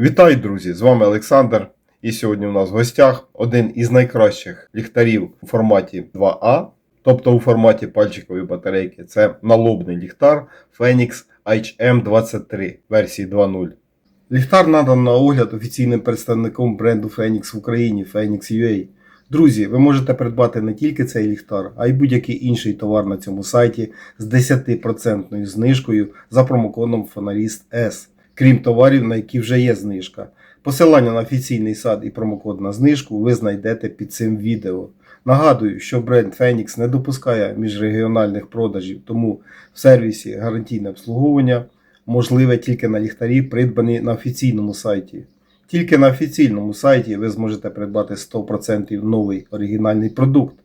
Вітаю, друзі! З вами Олександр. І сьогодні у нас в гостях один із найкращих ліхтарів у форматі 2А, тобто у форматі пальчикової батарейки. Це налобний ліхтар Phoenix HM23 версії 2.0. Ліхтар надан на огляд офіційним представником бренду Phoenix в Україні Phoenix UA. Друзі, ви можете придбати не тільки цей ліхтар, а й будь-який інший товар на цьому сайті з 10% знижкою за промокодом Фонаріст S крім товарів, на які вже є знижка. Посилання на офіційний сад і промокод на знижку ви знайдете під цим відео. Нагадую, що бренд Phoenix не допускає міжрегіональних продажів, тому в сервісі гарантійне обслуговування можливе тільки на ліхтарі, придбані на офіційному сайті. Тільки на офіційному сайті ви зможете придбати 100% новий оригінальний продукт.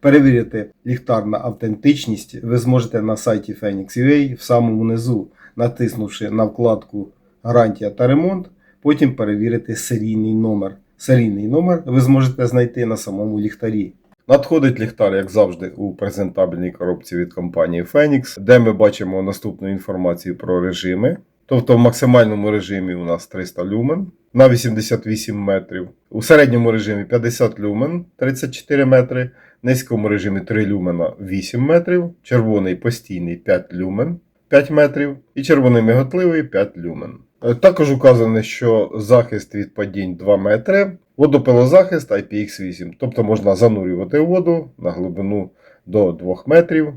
Перевірити ліхтар на автентичність ви зможете на сайті Phoenix UA в самому низу, натиснувши на вкладку гарантія та ремонт, потім перевірити серійний номер. Серійний номер ви зможете знайти на самому ліхтарі. Надходить ліхтар, як завжди, у презентабельній коробці від компанії Phoenix, де ми бачимо наступну інформацію про режими. Тобто в максимальному режимі у нас 300 люмен на 88 метрів, у середньому режимі 50 люмен 34 метри, в низькому режимі 3 люмена 8 метрів, червоний постійний 5 люмен 5 метрів і червоний миготливий 5 люмен. Е, Також указано, що захист від падінь 2 метри, водопилозахист IPX8, тобто можна занурювати воду на глибину до 2 метрів.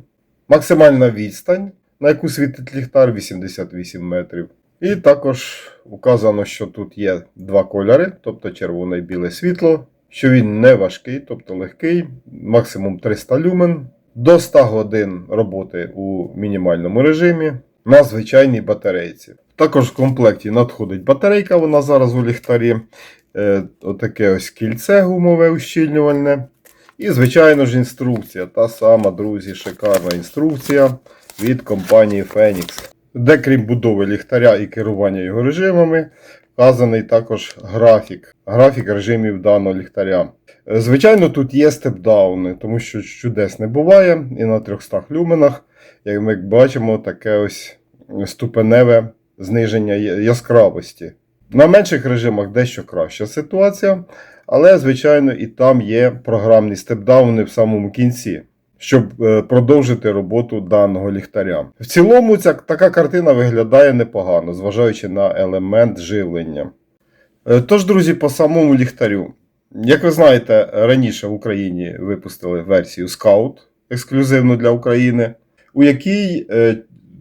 Максимальна відстань, на яку світить ліхтар 88 метрів. І також указано, що тут є два кольори, тобто червоне і біле світло, що він не важкий, тобто легкий, максимум 300 люмен, до 100 годин роботи у мінімальному режимі на звичайній батарейці. Також в комплекті надходить батарейка, вона зараз у ліхтарі. Е, отаке ось кільце гумове ущільнювальне. І, звичайно ж, інструкція. Та сама, друзі, шикарна інструкція від компанії Phoenix. Де, крім будови ліхтаря і керування його режимами, вказаний також графік. Графік режимів даного ліхтаря. Е, Звичайно, тут є степдауни, тому що чудес не буває. І на 300 люменах, як ми бачимо, таке ось ступеневе зниження яскравості. На менших режимах дещо краща ситуація, але, звичайно, і там є програмні степдауни в самому кінці, щоб е, продовжити роботу даного ліхтаря. В цілому, ця така картина виглядає непогано, зважаючи на елемент живлення. Е, Тож, друзі, по самому ліхтарю. Як ви знаєте, раніше в Україні випустили версію Scout ексклюзивну для України, у якій е,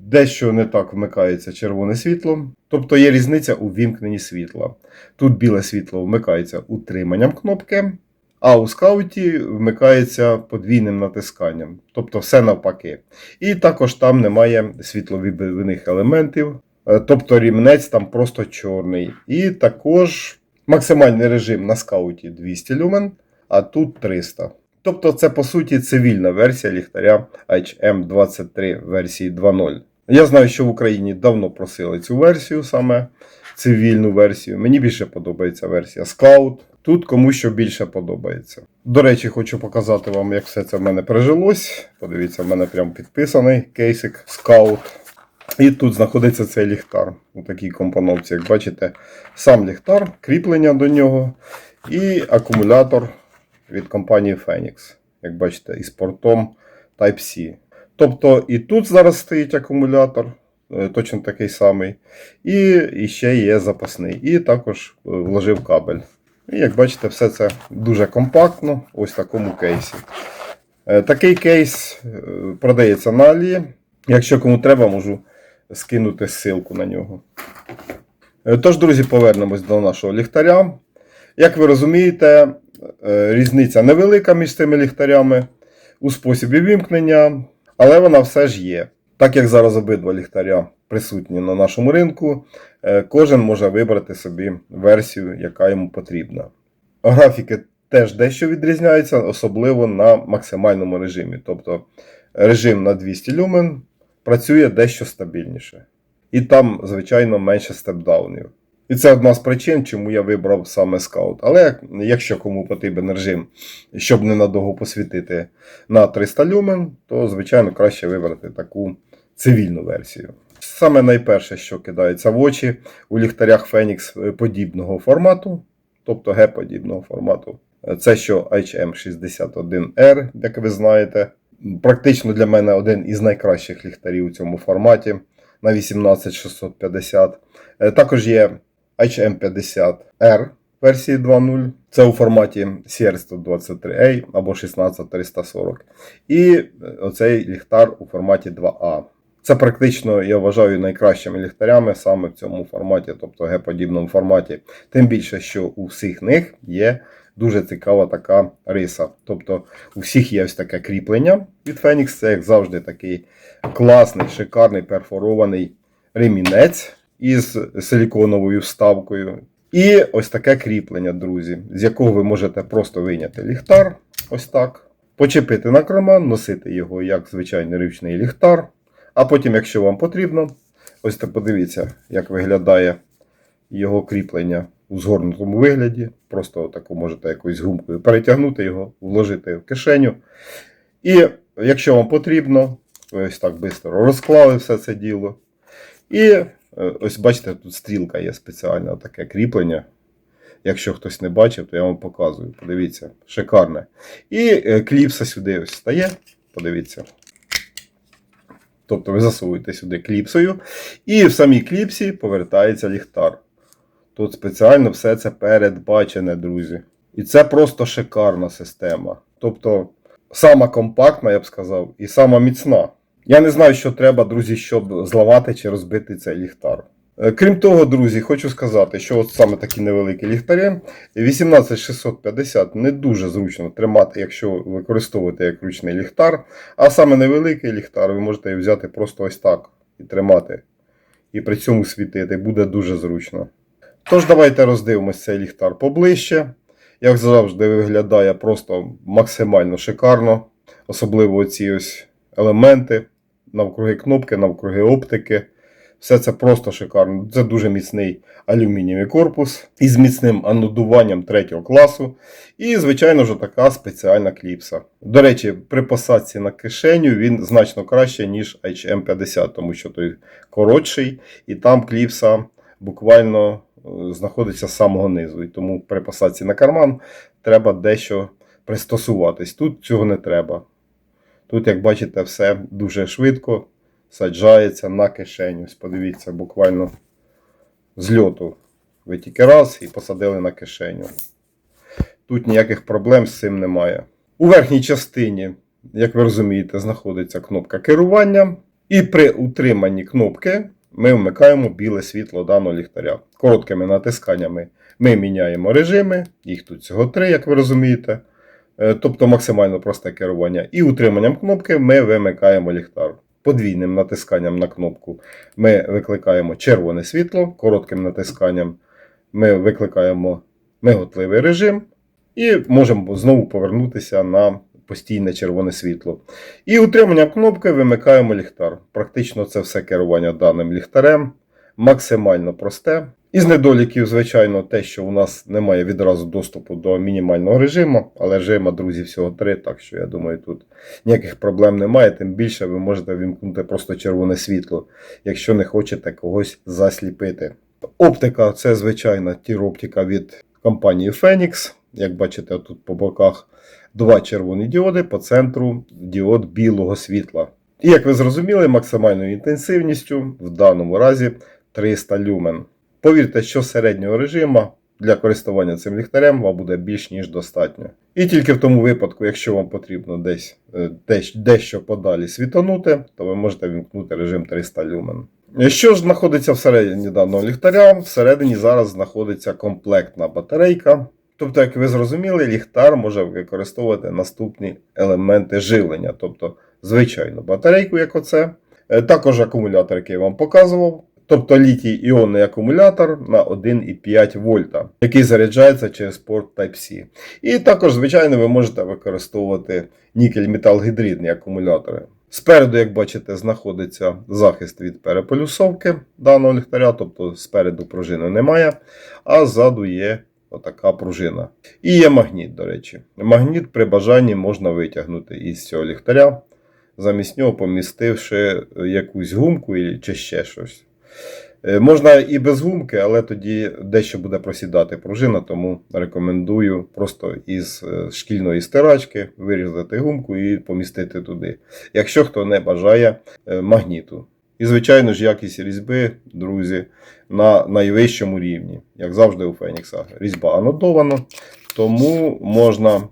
дещо не так вмикається червоне світло, тобто є різниця у вімкненні світла. Тут біле світло вмикається утриманням кнопки, а у скауті вмикається подвійним натисканням, тобто все навпаки. І також там немає світловідбивних елементів, е, тобто рівнець там просто чорний. І також максимальний режим на скауті 200 люмен, а тут 300. Тобто це по суті цивільна версія ліхтаря HM23 версії 2.0. Я знаю, що в Україні давно просили цю версію, саме цивільну версію. Мені більше подобається версія Scout. Тут кому що більше подобається. До речі, хочу показати вам, як все це в мене прижилось. Подивіться, в мене прям підписаний кейсик Scout. І тут знаходиться цей ліхтар у такій компоновці, як бачите, сам ліхтар, кріплення до нього і акумулятор від компанії Phoenix. Як бачите, із портом Type-C. Тобто і тут зараз стоїть акумулятор, е, точно такий самий. І, ще є запасний. І також е, вложив кабель. І як бачите, все це дуже компактно, ось в такому кейсі. Е, Такий кейс продається на Алі. Якщо кому треба, можу скинути ссылку на нього. Тож, друзі, повернемось до нашого ліхтаря. Як ви розумієте, різниця невелика між цими ліхтарями у способі вімкнення, але вона все ж є. Так як зараз обидва ліхтаря присутні на нашому ринку, е, кожен може вибрати собі версію, яка йому потрібна. Графіки теж дещо відрізняються, особливо на максимальному режимі. Тобто режим на 200 люмен працює дещо стабільніше. І там, звичайно, менше степдаунів. І це одна з причин, чому я вибрав саме скаут. Але якщо кому потрібен режим, щоб ненадовго посвітити на 300 люмен, то, звичайно, краще вибрати таку цивільну версію. Саме найперше, що кидається в очі у ліхтарях Фенікс подібного формату, тобто Г-подібного формату. Це що HM61R, як ви знаєте. Практично для мене один із найкращих ліхтарів у цьому форматі на 18650. Е, Також є HM50R версії 2.0. Це у форматі CR123A або 16340. І е, оцей ліхтар у форматі 2A. Це практично, я вважаю, найкращими ліхтарями саме в цьому форматі, тобто Г-подібному форматі. Тим більше, що у всіх них є дуже цікава така риса. Тобто у всіх є ось таке кріплення від Phoenix. Це, як завжди, такий класний, шикарний перфорований ремінець із силіконовою вставкою. І ось таке кріплення, друзі, з якого ви можете просто вийняти ліхтар, ось так, почепити на карман, носити його як звичайний ручний ліхтар. А потім, якщо вам потрібно, ось так подивіться, як виглядає його кріплення у згорнутому вигляді. Просто таку можете якоюсь гумкою перетягнути його, вложити в кишеню. І якщо вам потрібно, ось так швидко розклали все це діло. І ось бачите, тут стрілка є спеціальне таке кріплення. Якщо хтось не бачив, то я вам показую. Подивіться, шикарне. І е, кліпса сюди ось стає. Подивіться. Тобто ви засовуєте сюди кліпсою, і в самій кліпсі повертається ліхтар. Тут спеціально все це передбачене, друзі. І це просто шикарна система. Тобто, сама компактна, я б сказав, і сама міцна. Я не знаю, що треба, друзі, щоб зламати чи розбити цей ліхтар. Е, Крім того, друзі, хочу сказати, що от саме такі невеликі ліхтарі 18650 не дуже зручно тримати, якщо використовуєте як ручний ліхтар. А саме невеликий ліхтар ви можете взяти просто ось так і тримати. І при цьому світити буде дуже зручно. Тож, давайте роздивимось цей ліхтар поближче. Як завжди, виглядає просто максимально шикарно. Особливо ці ось елементи, навкруги кнопки, навкруги оптики. Все це просто шикарно. Це дуже міцний алюмінієвий корпус із міцним анодуванням третього класу. І, звичайно ж, така спеціальна кліпса. До речі, при посадці на кишеню він значно краще, ніж HM50, тому що той коротший, і там кліпса буквально е, знаходиться з самого низу. І тому при посадці на карман треба дещо пристосуватись. Тут цього не треба. Тут, як бачите, все дуже швидко саджається на кишеню. Ось Подивіться, буквально з льоту. Ви тільки раз і посадили на кишеню. Тут ніяких проблем з цим немає. У верхній частині, як ви розумієте, знаходиться кнопка керування. І при утриманні кнопки ми вмикаємо біле світло даного ліхтаря. Короткими натисканнями ми міняємо режими, їх тут всього три, як ви розумієте. Е, Тобто максимально просте керування. І утриманням кнопки ми вимикаємо ліхтар. Подвійним натисканням на кнопку ми викликаємо червоне світло, коротким натисканням ми викликаємо миготливий режим і можемо знову повернутися на постійне червоне світло. І утриманням кнопки вимикаємо ліхтар. Практично це все керування даним ліхтарем. Максимально просте. Із недоліків, звичайно, те, що у нас немає відразу доступу до мінімального режиму, але режима, друзі, всього три, так що я думаю, тут ніяких проблем немає. Тим більше ви можете вімкнути просто червоне світло, якщо не хочете когось засліпити. Оптика це звичайна тіроптика від компанії Phoenix. Як бачите, тут по боках два червоні діоди, по центру діод білого світла. І як ви зрозуміли, максимальною інтенсивністю в даному разі 300 люмен. Повірте, що середнього режиму для користування цим ліхтарем вам буде більш ніж достатньо. І тільки в тому випадку, якщо вам потрібно десь е, дещо подалі світанути, то ви можете вімкнути режим 300 люмен. Що ж знаходиться всередині даного ліхтаря? Всередині зараз знаходиться комплектна батарейка. Тобто, як ви зрозуміли, ліхтар може використовувати наступні елементи живлення, тобто звичайну батарейку, як оце. Е, Також акумулятор, який я вам показував. Тобто літій іонний акумулятор на 1,5 вольта, який заряджається через порт Type-C. І також, звичайно, ви можете використовувати нікель-метал-гідридні акумулятори. Спереду, як бачите, знаходиться захист від переполюсовки даного ліхтаря, тобто спереду пружини немає, а ззаду є отака пружина. І є магніт, до речі. Магніт при бажанні можна витягнути із цього ліхтаря. замість нього помістивши якусь гумку чи ще щось. Е, Можна і без гумки, але тоді дещо буде просідати пружина, тому рекомендую просто із е, шкільної стирачки вирізати гумку і помістити туди. Якщо хто не бажає е, магніту. І, звичайно ж, якість різьби, друзі, на найвищому рівні, як завжди у Фенікса. Різьба анодована, тому можна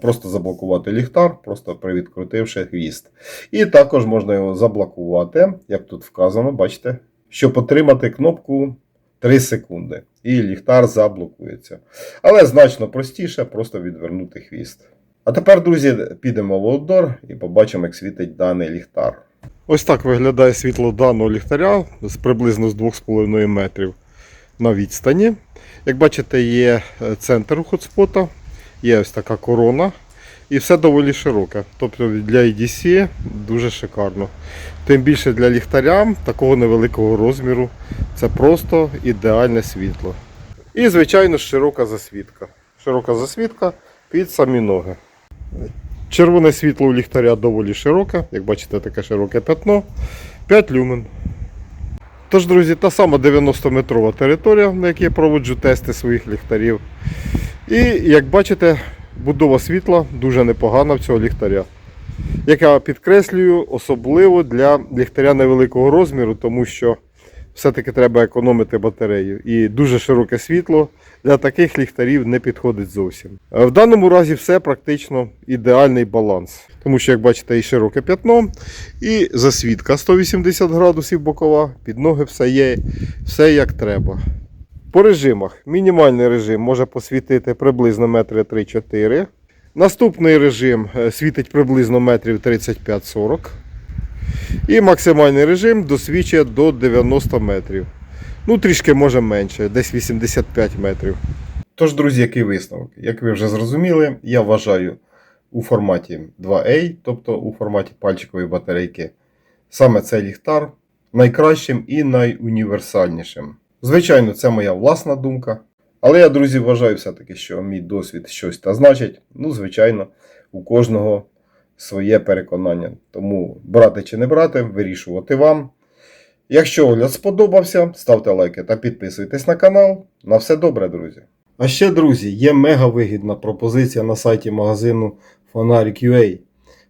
просто заблокувати ліхтар, просто привідкрутивши хвіст. І також можна його заблокувати, як тут вказано, бачите, щоб отримати кнопку 3 секунди. І ліхтар заблокується. Але значно простіше просто відвернути хвіст. А тепер, друзі, підемо в аутдор і побачимо, як світить даний ліхтар. Ось так виглядає світло даного ліхтаря з приблизно з 2,5 метрів на відстані. Як бачите, є центр хотспота, є ось така корона. І все доволі широке. Тобто для EDC дуже шикарно. Тим більше для ліхтаря такого невеликого розміру. Це просто ідеальне світло. І, звичайно, широка засвітка. Широка засвітка під самі ноги. Червоне світло у ліхтаря доволі широке, як бачите, таке широке пятно. 5 люмен. Тож, друзі, та сама 90-метрова територія, на якій я проводжу тести своїх ліхтарів. І як бачите, будова світла дуже непогана в цього ліхтаря. Яка підкреслюю, особливо для ліхтаря невеликого розміру, тому що все-таки треба економити батарею. І дуже широке світло для таких ліхтарів не підходить зовсім. В даному разі все практично ідеальний баланс. Тому що, як бачите, і широке п'ятно, і засвітка 180 градусів бокова, під ноги все є, все як треба. По режимах. Мінімальний режим може посвітити приблизно метри 3-4. Наступний режим е, світить приблизно метрів 35-40. І максимальний режим досвідчує до 90 метрів. Ну, трішки може менше, десь 85 метрів. Тож, друзі, який висновок? Як ви вже зрозуміли, я вважаю у форматі 2A, тобто у форматі пальчикової батарейки, саме цей ліхтар найкращим і найуніверсальнішим. Звичайно, це моя власна думка. Але я, друзі, вважаю все-таки, що мій досвід щось та значить. Ну, звичайно, у кожного своє переконання. Тому брати чи не брати, вирішувати вам. Якщо огляд сподобався, ставте лайки та підписуйтесь на канал. На все добре, друзі. А ще, друзі, є мега вигідна пропозиція на сайті магазину Фонарик.ua.